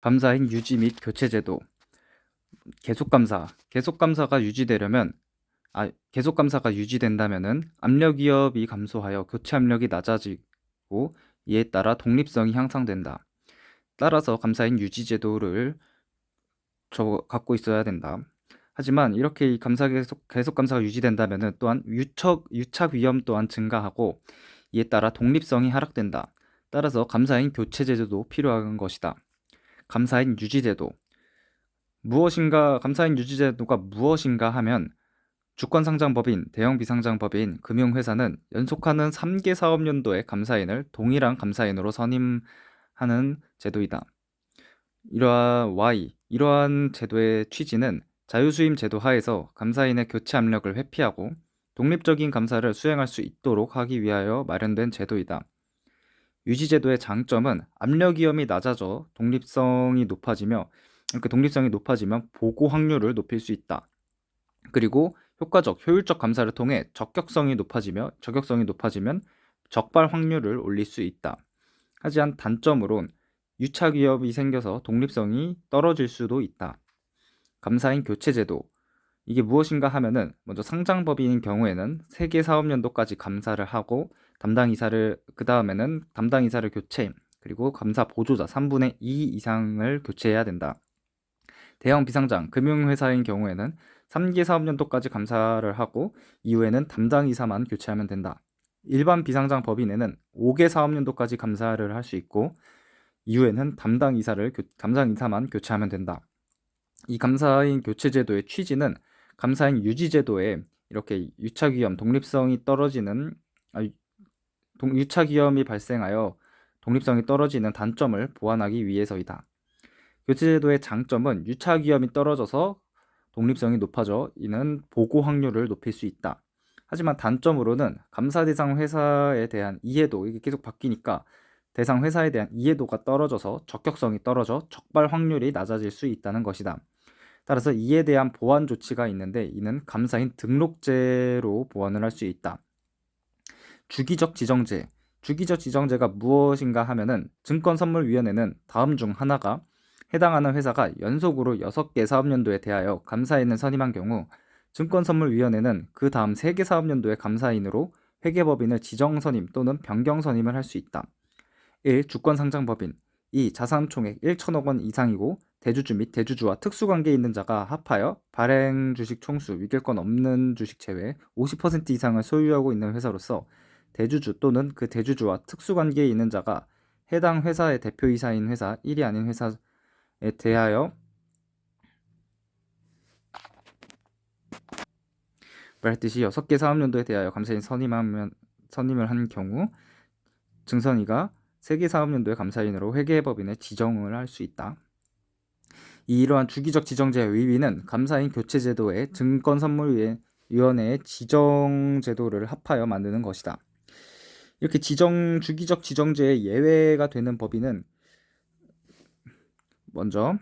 감사인 유지 및 교체 제도 계속 감사 계속 감사가 유지되려면 아 계속 감사가 유지된다면은 압력 위협이 감소하여 교체 압력이 낮아지고 이에 따라 독립성이 향상된다. 따라서 감사인 유지 제도를 저 갖고 있어야 된다. 하지만 이렇게 이 감사 계속 계속 감사가 유지된다면은 또한 유착 유착 위험 또한 증가하고 이에 따라 독립성이 하락된다. 따라서 감사인 교체 제도도 필요한 것이다. 감사인 유지 제도 무엇인가 감사인 유지 제도가 무엇인가 하면 주권 상장법인, 대형 비상장법인, 금융회사는 연속하는 3개 사업연도의 감사인을 동일한 감사인으로 선임하는 제도이다. 이러한 Y, 이러한 제도의 취지는 자유수임 제도 하에서 감사인의 교체 압력을 회피하고 독립적인 감사를 수행할 수 있도록 하기 위하여 마련된 제도이다. 유지제도의 장점은 압력 위험이 낮아져 독립성이 높아지며 이렇게 독립성이 높아지면 보고 확률을 높일 수 있다. 그리고 효과적, 효율적 감사를 통해 적격성이 높아지며 적격성이 높아지면 적발 확률을 올릴 수 있다. 하지만 단점으론 유착 위협이 생겨서 독립성이 떨어질 수도 있다. 감사인 교체 제도 이게 무엇인가 하면은 먼저 상장법인인 경우에는 세개 사업연도까지 감사를 하고 담당 이사를 그 다음에는 담당 이사를 교체 그리고 감사 보조자 3분의 2 이상을 교체해야 된다. 대형 비상장 금융회사인 경우에는 3개 사업연도까지 감사를 하고 이후에는 담당 이사만 교체하면 된다. 일반 비상장 법인에는 5개 사업연도까지 감사를 할 수 있고 이후에는 담당 이사를 교, 담당 이사만 교체하면 된다. 이 감사인 교체 제도의 취지는 감사인 유지 제도에 이렇게 유착 위험, 독립성이 떨어지는 아, 동, 유착 위험이 발생하여 독립성이 떨어지는 단점을 보완하기 위해서이다. 교체 제도의 장점은 유착 위험이 떨어져서 독립성이 높아져 이는 보고 확률을 높일 수 있다. 하지만 단점으로는 감사 대상 회사에 대한 이해도 이게 계속 바뀌니까 대상 회사에 대한 이해도가 떨어져서 적격성이 떨어져 적발 확률이 낮아질 수 있다는 것이다. 따라서 이에 대한 보완 조치가 있는데 이는 감사인 등록제로 보완을 할 수 있다. 주기적 지정제. 주기적 지정제가 무엇인가 하면은 증권선물위원회는 다음 중 하나가 해당하는 회사가 연속으로 6개 사업연도에 대하여 감사인을 선임한 경우 증권선물위원회는 그 다음 3개 사업연도의 감사인으로 회계법인을 지정선임 또는 변경선임을 할 수 있다. 1. 주권상장법인 2. 자산총액 1천억 원 이상이고 대주주 및 대주주와 특수관계 있는 자가 합하여 발행 주식 총수 위결권 없는 주식 제외 50% 이상을 소유하고 있는 회사로서 대주주 또는 그 대주주와 특수관계에 있는 자가 해당 회사의 대표이사인 회사 1이 아닌 회사에 대하여 말했듯이 6개 사업연도에 대하여 감사인 선임하면 선임을 한 경우 증선이가 세계 사업연도의 감사인으로 회계법인에 지정을 할 수 있다. 이러한 주기적 지정제의 의미는 감사인 교체 제도의 증권 선물 위원회의 지정 제도를 합하여 만드는 것이다. 이렇게 지정 주기적 지정제의 예외가 되는 법인은 먼저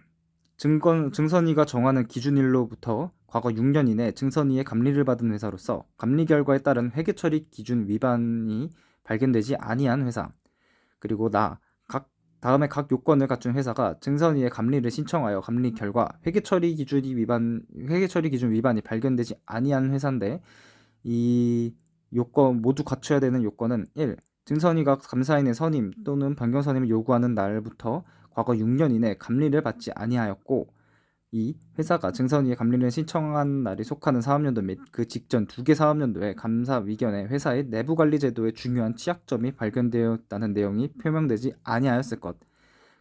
증권 증선위가 정하는 기준일로부터 과거 6년 이내 증선위의 감리를 받은 회사로서 감리 결과에 따른 회계 처리 기준 위반이 발견되지 아니한 회사 그리고 나각 다음에 각 요건을 갖춘 회사가 증선위에 감리를 신청하여 감리 결과 회계 처리 기준이 위반 회계 처리 기준 위반이 발견되지 아니한 회사인데 이 요건 모두 갖춰야 되는 요건은 1. 증선위가 감사인의 선임 또는 변경 선임을 요구하는 날부터 과거 6년 이내 감리를 받지 아니하였고 2. 회사가 증선위에 감리를 신청한 날이 속하는 사업연도 및 그 직전 두 개 사업연도에 감사 위견에 회사의 내부 관리 제도에 중요한 취약점이 발견되었다는 내용이 표명되지 아니하였을 것.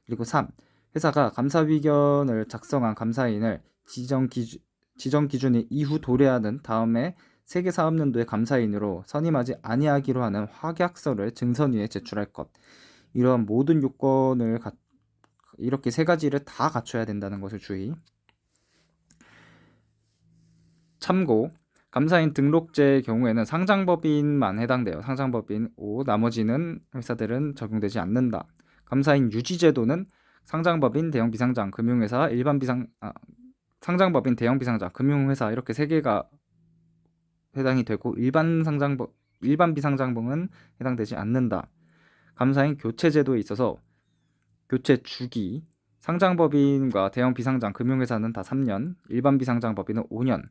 그리고 3. 회사가 감사 위견을 작성한 감사인을 지정 기준 지정 기준이 이후 도래하는 다음에 세계 사업연도의 감사인으로 선임하지 아니하기로 하는 확약서를 증선위에 제출할 것. 이러한 모든 요건을 가, 이렇게 세 가지를 다 갖춰야 된다는 것을 주의. 참고 감사인 등록제의 경우에는 상장법인만 해당돼요. 상장법인 5, 나머지는 회사들은 적용되지 않는다. 감사인 유지제도는 상장법인, 대형 비상장, 금융회사, 일반 비상 아, 상장법인, 대형 비상장, 금융회사 이렇게 세 개가 해당이 되고 일반 상장법 일반 비상장법은 해당되지 않는다. 감사인 교체 제도에 있어서 교체 주기 상장법인과 대형 비상장 금융회사는 다 3년, 일반 비상장 법인은 5년.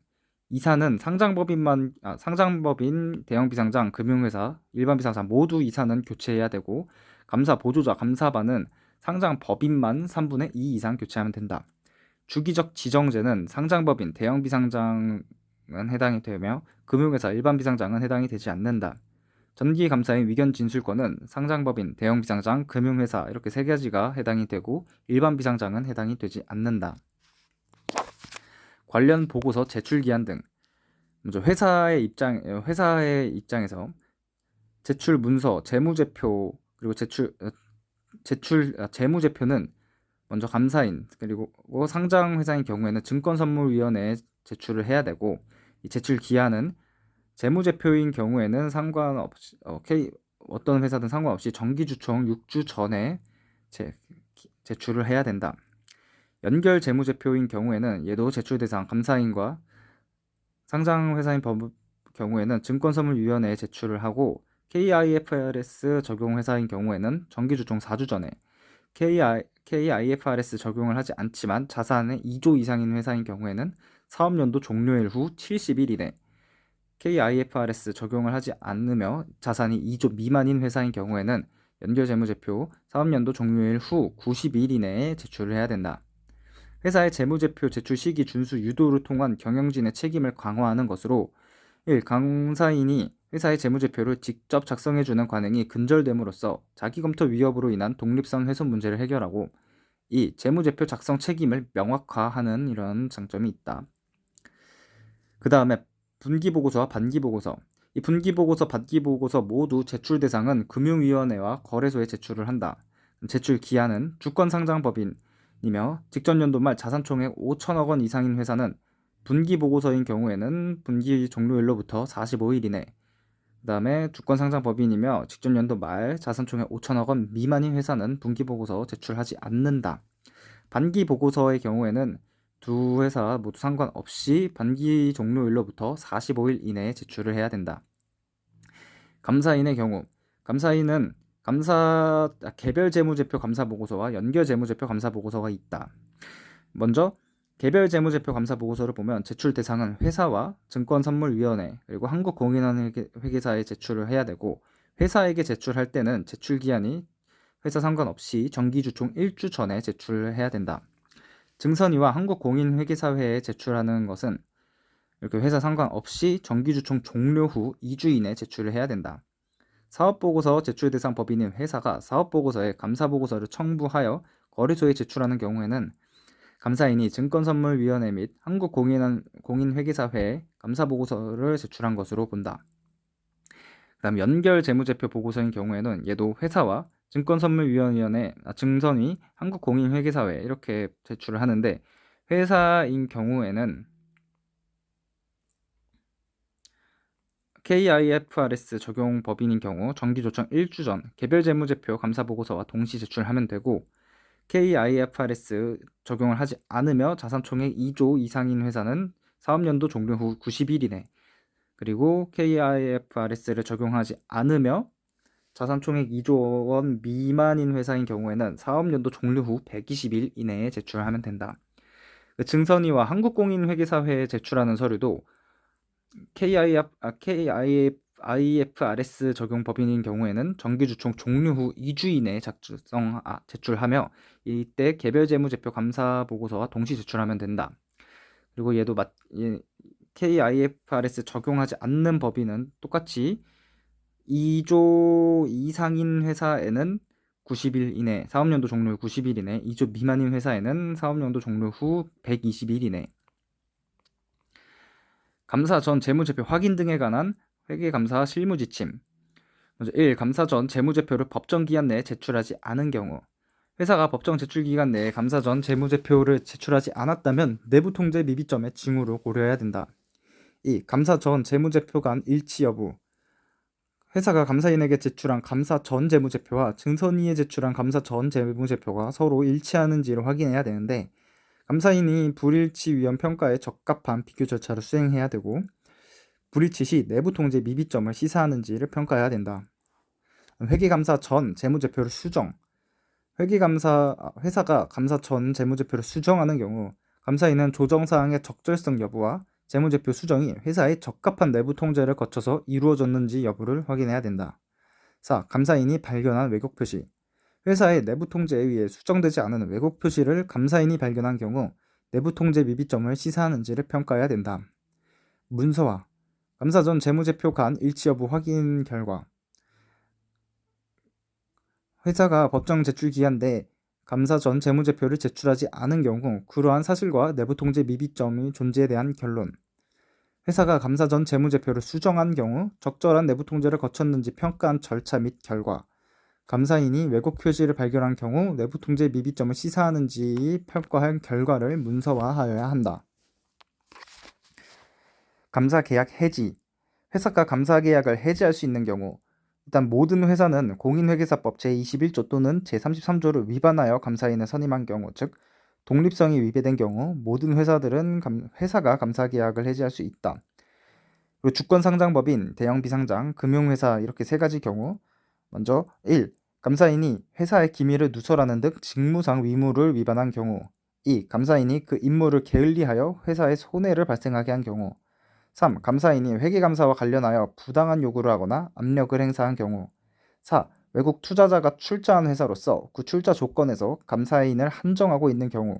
이사는 상장법인만 아, 상장법인, 대형 비상장, 금융회사, 일반 비상장 모두 이사는 교체해야 되고 감사 보조자, 감사반은 상장 법인만 3분의 2 이상 교체하면 된다. 주기적 지정제는 상장법인, 대형 비상장은 해당이 되며 금융회사, 일반 비상장은 해당이 되지 않는다. 전기 감사인 위견 진술권은 상장법인, 대형 비상장, 금융회사 이렇게 세 가지가 해당이 되고 일반 비상장은 해당이 되지 않는다. 관련 보고서 제출 기한 등 먼저 회사의 입장 회사의 입장에서 제출 문서, 재무제표 그리고 제출 어, 제출 아, 재무제표는 먼저 감사인 그리고 상장 회사인 경우에는 증권선물위원회에 제출을 해야 되고 이 제출 기한은 재무제표인 경우에는 상관없이 어, K, 어떤 회사든 상관없이 정기주총 6주 전에 제, 제출을 해야 된다. 연결 재무제표인 경우에는 얘도 제출 대상 감사인과 상장 회사인 법 경우에는 증권선물위원회에 제출을 하고 KIFRS 적용 회사인 경우에는 정기주총 4주 전에 KI, KIFRS 적용을 하지 않지만 자산의 2조 이상인 회사인 경우에는 사업연도 종료일 후 70일 이내 KIFRS 적용을 하지 않으며 자산이 2조 미만인 회사인 경우에는 연결 재무제표 사업연도 종료일 후 90일 이내에 제출을 해야 된다. 회사의 재무제표 제출 시기 준수 유도를 통한 경영진의 책임을 강화하는 것으로 1. 강사인이 회사의 재무제표를 직접 작성해주는 관행이 근절됨으로써 자기검토 위협으로 인한 독립성 훼손 문제를 해결하고 2. 재무제표 작성 책임을 명확화하는 이런 장점이 있다. 그 다음에 분기보고서와 반기보고서 이 분기보고서, 반기보고서 모두 제출 대상은 금융위원회와 거래소에 제출을 한다. 제출 기한은 주권상장법인 이며 직전 연도 말 자산 총액 5천억 원 이상인 회사는 분기 보고서인 경우에는 분기 종료일로부터 45일 이내 그 다음에 주권 상장 법인이며 직전 연도 말 자산 총액 5천억 원 미만인 회사는 분기 보고서 제출하지 않는다. 반기 보고서의 경우에는 두 회사 모두 상관없이 반기 종료일로부터 45일 이내에 제출을 해야 된다. 감사인의 경우 감사인은 감사 아, 개별 재무제표 감사 보고서와 연결 재무제표 감사 보고서가 있다. 먼저 개별 재무제표 감사 보고서를 보면 제출 대상은 회사와 증권선물위원회 그리고 한국공인회계사에 제출을 해야 되고 회사에게 제출할 때는 제출 기한이 회사 상관없이 정기주총 1주 전에 제출을 해야 된다. 증선위와 한국공인회계사회에 제출하는 것은 이렇게 회사 상관없이 정기주총 종료 후 2주 이내 제출을 해야 된다. 사업보고서 제출 대상 법인인 회사가 사업보고서에 감사보고서를 청부하여 거래소에 제출하는 경우에는 감사인이 증권선물위원회 및 한국공인회계사회에 감사보고서를 제출한 것으로 본다. 그 다음 연결 재무제표 보고서인 경우에는 얘도 회사와 증권선물위원회, 아, 증선위, 한국공인회계사회 이렇게 제출을 하는데 회사인 경우에는 KIFRS 적용 법인인 경우 정기조정 1주 전 개별 재무제표 감사 보고서와 동시 제출하면 되고 KIFRS 적용을 하지 않으며 자산 총액 2조 이상인 회사는 사업연도 종료 후 90일 이내 그리고 KIFRS를 적용하지 않으며 자산 총액 2조 원 미만인 회사인 경우에는 사업연도 종료 후 120일 이내에 제출하면 된다. 그 증선위와 한국공인회계사회에 제출하는 서류도 KIF, 아, KIFRS 적용 법인인 경우에는 정기주총 종료 후 2주 이내에 작성, 아, 제출하며 이때 개별 재무제표 감사 보고서와 동시 제출하면 된다. 그리고 얘도 마, 얘, KIFRS 적용하지 않는 법인은 똑같이 2조 이상인 회사에는 90일 이내, 사업연도 종료 후 90일 이내, 2조 미만인 회사에는 사업연도 종료 후 120일 이내. 감사 전 재무제표 확인 등에 관한 회계감사 실무 지침. 먼저 1. 감사 전 재무제표를 법정 기한 내에 제출하지 않은 경우. 회사가 법정 제출 기간 내에 감사 전 재무제표를 제출하지 않았다면 내부 통제 미비점의 징후로 고려해야 된다. 2. 감사 전 재무제표 간 일치 여부. 회사가 감사인에게 제출한 감사 전 재무제표와 증선위에 제출한 감사 전 재무제표가 서로 일치하는지를 확인해야 되는데 감사인이 불일치 위험 평가에 적합한 비교 절차를 수행해야 되고 불일치 시 내부 통제 미비점을 시사하는지를 평가해야 된다. 회계 감사 전 재무제표를 수정 회계 감사 아, 회사가 감사 전 재무제표를 수정하는 경우 감사인은 조정 사항의 적절성 여부와 재무제표 수정이 회사의 적합한 내부 통제를 거쳐서 이루어졌는지 여부를 확인해야 된다. 4. 감사인이 발견한 왜곡 표시 회사의 내부 통제에 의해 수정되지 않은 왜곡 표시를 감사인이 발견한 경우 내부 통제 미비점을 시사하는지를 평가해야 된다. 문서화 감사 전 재무제표 간 일치 여부 확인 결과. 회사가 법정 제출 기한 내에 감사 전 재무제표를 제출하지 않은 경우 그러한 사실과 내부 통제 미비점이 존재에 대한 결론. 회사가 감사 전 재무제표를 수정한 경우 적절한 내부 통제를 거쳤는지 평가한 절차 및 결과 감사인이 왜곡 표시를 발견한 경우 내부 통제 미비점을 시사하는지 평가한 결과를 문서화하여야 한다. 감사 계약 해지 회사가 감사 계약을 해지할 수 있는 경우 일단 모든 회사는 공인회계사법 제21조 또는 제33조를 위반하여 감사인을 선임한 경우 즉 독립성이 위배된 경우 모든 회사들은 감- 회사가 감사 계약을 해지할 수 있다. 그리고 주권 상장법인, 대형 비상장, 금융회사 이렇게 세 가지 경우 먼저 1. 감사인이 회사의 기밀을 누설하는 등 직무상 위무를 위반한 경우 2. 감사인이 그 임무를 게을리하여 회사에 손해를 발생하게 한 경우 3. 감사인이 회계감사와 관련하여 부당한 요구를 하거나 압력을 행사한 경우 4. 외국 투자자가 출자한 회사로서 그 출자 조건에서 감사인을 한정하고 있는 경우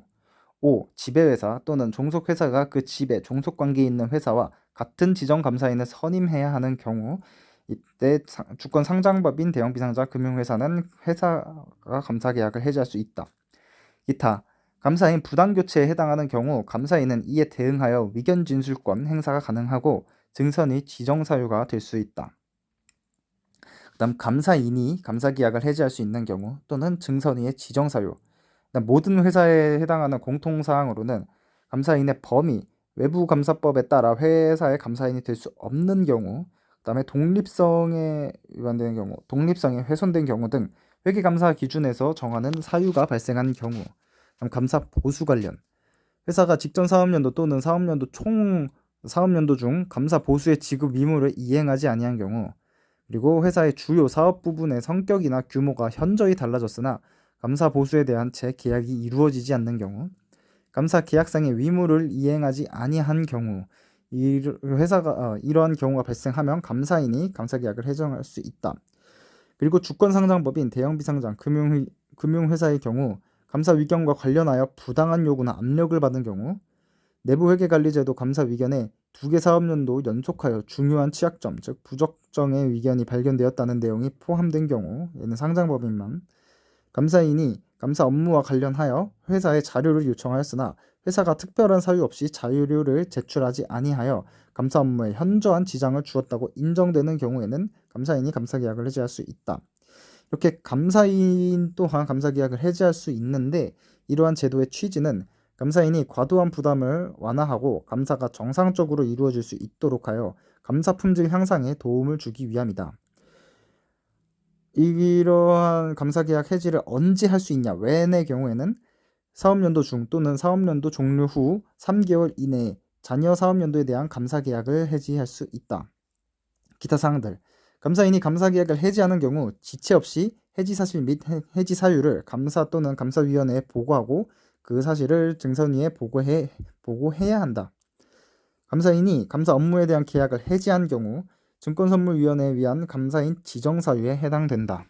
5. 지배회사 또는 종속회사가 그 지배, 종속관계에 있는 회사와 같은 지정 감사인을 선임해야 하는 경우 이때 상- 주권 상장법인 대형 비상자 금융회사는 회사가 감사 계약을 해지할 수 있다. 기타 감사인 부당 교체에 해당하는 경우 감사인은 이에 대응하여 위견 진술권 행사가 가능하고 증선이 지정 사유가 될 수 있다. 그다음 감사인이 감사 계약을 해지할 수 있는 경우 또는 증선위의 지정 사유. 모든 회사에 해당하는 공통 사항으로는 감사인의 범위, 외부 감사법에 따라 회사의 감사인이 될 수 없는 경우, 그다음에 독립성에 위반되는 경우, 독립성이 훼손된 경우 등 회계 감사 기준에서 정하는 사유가 발생한 경우, 감사 보수 관련. 회사가 직전 사업연도 또는 사업연도 총 사업연도 중 감사 보수의 지급 의무를 이행하지 아니한 경우, 그리고 회사의 주요 사업 부분의 성격이나 규모가 현저히 달라졌으나 감사 보수에 대한 재계약이 이루어지지 않는 경우, 감사 계약상의 의무를 이행하지 아니한 경우, 이 회사가 어, 이러한 경우가 발생하면 감사인이 감사 계약을 해정할 수 있다. 그리고 주권 상장법인 대형 비상장 금융 금융회사의 경우 감사 위견과 관련하여 부당한 요구나 압력을 받은 경우 내부 회계 관리제도 감사 위견에 두 개 사업연도 연속하여 중요한 취약점 즉 부적정의 위견이 발견되었다는 내용이 포함된 경우 얘는 상장법인만 감사인이 감사 업무와 관련하여 회사에 자료를 요청하였으나 회사가 특별한 사유 없이 자료를 제출하지 아니하여 감사 업무에 현저한 지장을 주었다고 인정되는 경우에는 감사인이 감사 계약을 해지할 수 있다. 이렇게 감사인 또한 감사 계약을 해지할 수 있는데 이러한 제도의 취지는 감사인이 과도한 부담을 완화하고 감사가 정상적으로 이루어질 수 있도록 하여 감사 품질 향상에 도움을 주기 위함이다. 이러한 감사 계약 해지를 언제 할 수 있냐? 웬의 경우에는 사업연도 중 또는 사업연도 종료 후 3개월 이내에 자녀 사업연도에 대한 감사 계약을 해지할 수 있다. 기타 사항들 감사인이 감사 계약을 해지하는 경우 지체 없이 해지 사실 및 해- 해지 사유를 감사 또는 감사위원회에 보고하고 그 사실을 증선위에 보고해 보고해야 한다. 감사인이 감사 업무에 대한 계약을 해지한 경우 증권선물위원회에 위한 감사인 지정 사유에 해당된다.